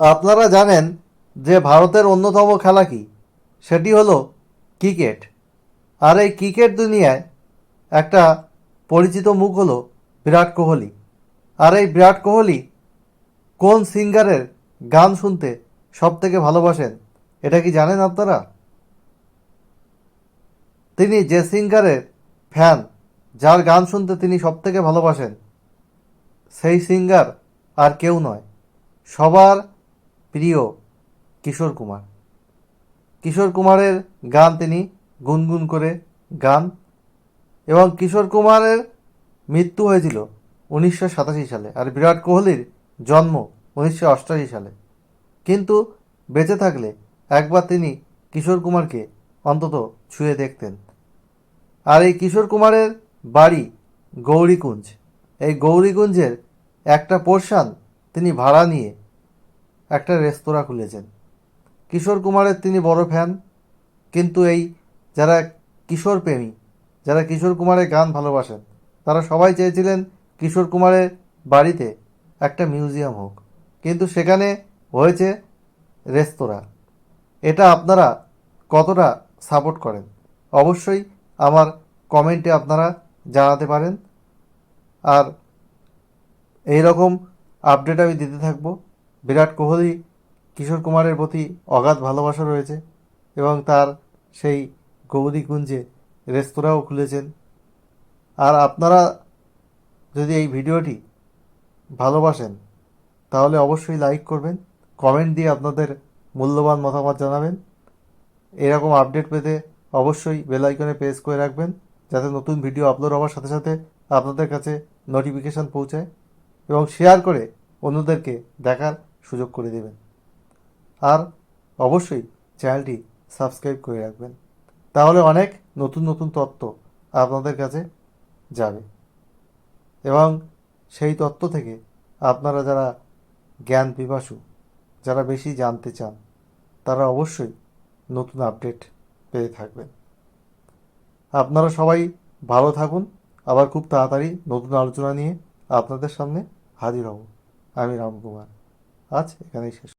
আপনারা জানেন যে ভারতের অন্যতম খেলা কি? সেটি হলো ক্রিকেট। আর এই ক্রিকেট দুনিয়ায় একটা পরিচিত মুখ হলো বিরাট কোহলি। আর এই বিরাট কোহলি কোন সিঙ্গারের গান শুনতে সব থেকে ভালোবাসেন, এটা কি জানেন আপনারা? তিনি যে সিঙ্গারের ফ্যান, যার গান শুনতে তিনি সব থেকে ভালোবাসেন, সেই সিঙ্গার আর কেউ নয়। সবার প্রিয় কিশোর কুমার। কিশোর কুমারের গান তিনি গুনগুন করে গান এবং কিশোর কুমারের মৃত্যু হয়েছিল উনিশশো সাতাশি সালে আর বিরাট কোহলির জন্ম উনিশশো অষ্টাশি সালে। কিন্তু বেঁচে থাকলে একবার তিনি কিশোর কুমারকে অন্তত ছুঁয়ে দেখতেন। আর এই কিশোর কুমারের বাড়ি গৌরীকুঞ্জ। এই গৌরীকুঞ্জের একটা পোর্শান তিনি ভাড়া নিয়ে একটা রেস্তোরাঁ খুলেছেন। কিশোর কুমারের তিনি বড় ফ্যান, কিন্তু এই যারা কিশোর প্রেমী, যারা কিশোর কুমারের গান ভালোবাসেন, তারা সবাই চেয়েছিলেন কিশোর কুমারের বাড়িতে একটা মিউজিয়াম হোক। কিন্তু সেখানে হয়েছে রেস্তোরাঁ। এটা আপনারা কতটা সাপোর্ট করেন? অবশ্যই আমার কমেন্টে আপনারা জানাতে পারেন। আর এই রকম আপডেট আমি দিতে থাকব। বিরাট কোহলি, কিশোর কুমারের প্রতি অগাধ ভালোবাসা রয়েছে এবং তার সেই গৌরীকুঞ্জে রেস্তোরাঁও খুলেছেন। আর আপনারা যদি এই ভিডিওটি ভালোবাসেন, তাহলে অবশ্যই লাইক করবেন, কমেন্ট দিয়ে আপনাদের মূল্যবান মতামত জানাবেন। এরকম আপডেট পেতে অবশ্যই বেল আইকনে প্রেস করে রাখবেন, যাতে নতুন ভিডিও আপলোড হওয়ার সাথে সাথে আপনাদের কাছে নোটিফিকেশান পৌঁছায় এবং শেয়ার করে অন্যদেরকে দেখার সুযোগ করে দেবেন। আর অবশ্যই চ্যানেলটি সাবস্ক্রাইব করে রাখবেন। তাহলে অনেক নতুন নতুন তত্ত্ব আপনাদের কাছে যাবে। এবং সেই তত্ত্ব থেকে আপনারা যারা জ্ঞান পিপাসু, যারা বেশি জানতে চান, তারা অবশ্যই নতুন আপডেট পেয়ে থাকবেন। আপনারা সবাই ভালো থাকুন। আবার খুব তাড়াতাড়ি নতুন আলোচনা নিয়ে আপনাদের সামনে হাজির হব। আমি রামকুমার। আজ এখানেই শেষ